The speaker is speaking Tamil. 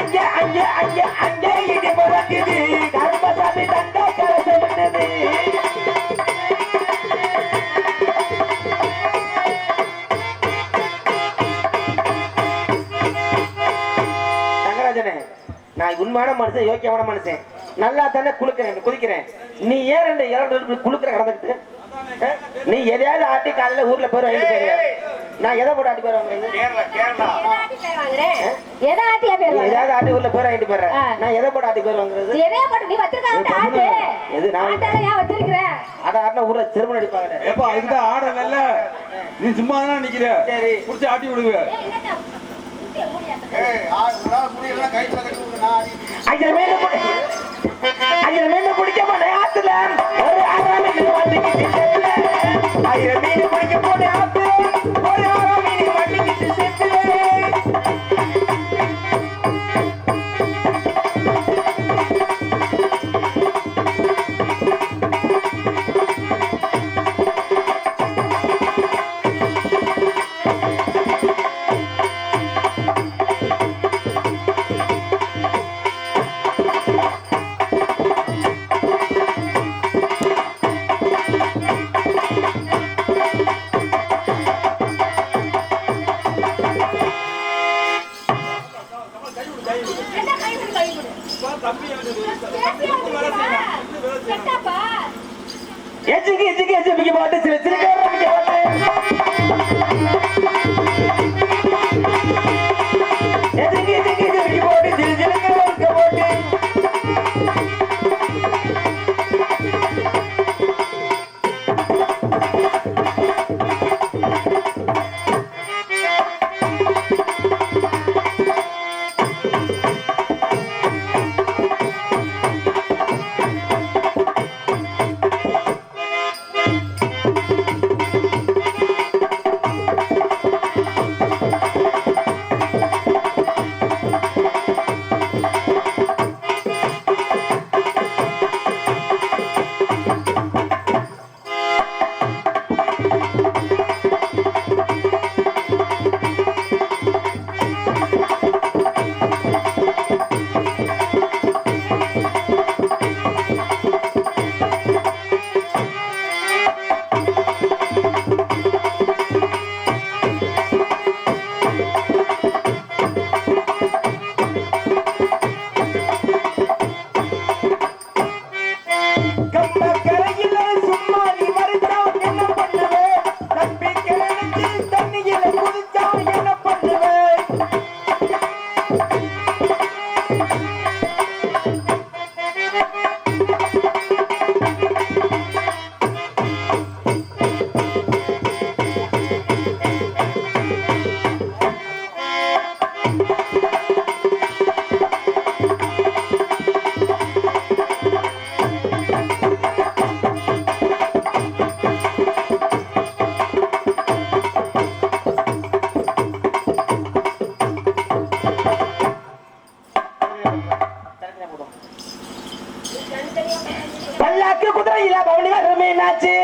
அங்க இடி முழங்குது தண்டை தங்கராஜனே நான் உண்மையான மனுஷன் யோக்கியமான மனுஷன். நல்லா தானே குளுக்கிறேன் குதிக்கிறேன். நீ ஏன் ரெண்டு இரண்டு குளுக்கிற கடந்துட்டு நீ எதையாவது ஆட்டி காலையில ஊர்ல பேர் வாங்கிட்டு போயிருக்க நான் எதை போட்டு ஆட்டி பேர் வாங்குறேன் கேரளா கேரளா. ஆட்டி எதை ஆட்டியா பேர் நீ வாங்குற? ஏதாவது ஆட்டி ஊர்ல பேர் வாங்கிட்டு போயிடுறேன் ஆ. நான் எதை போட்டு ஆட்டி பேர் வாங்குறது எதையா போட்டு? நீ வச்சிருக்காங்க ஆட்டு? எது நான் ஆட்டால ஏன் வச்சிருக்கிற? அதை ஆட்டினா ஊர்ல திருமணம் அடிப்பாங்க ஏப்பா இதுதான் ஆடல நீ சும்மா தானே நிக்கிற? சரி. புடிச்சு ஆட்டி விடுவ ஐயர் மீன் பிடி- ஐயர் மீன் பிடிக்க போனேன் ஆத்துல. ஒரு ஆறா மீன் எஜுக்கு எஜுக்கு எஜுக்கு கை மாட்டு சில சிறுக்க குதிரை இல்ல பவனிதான் என்னாச்சு?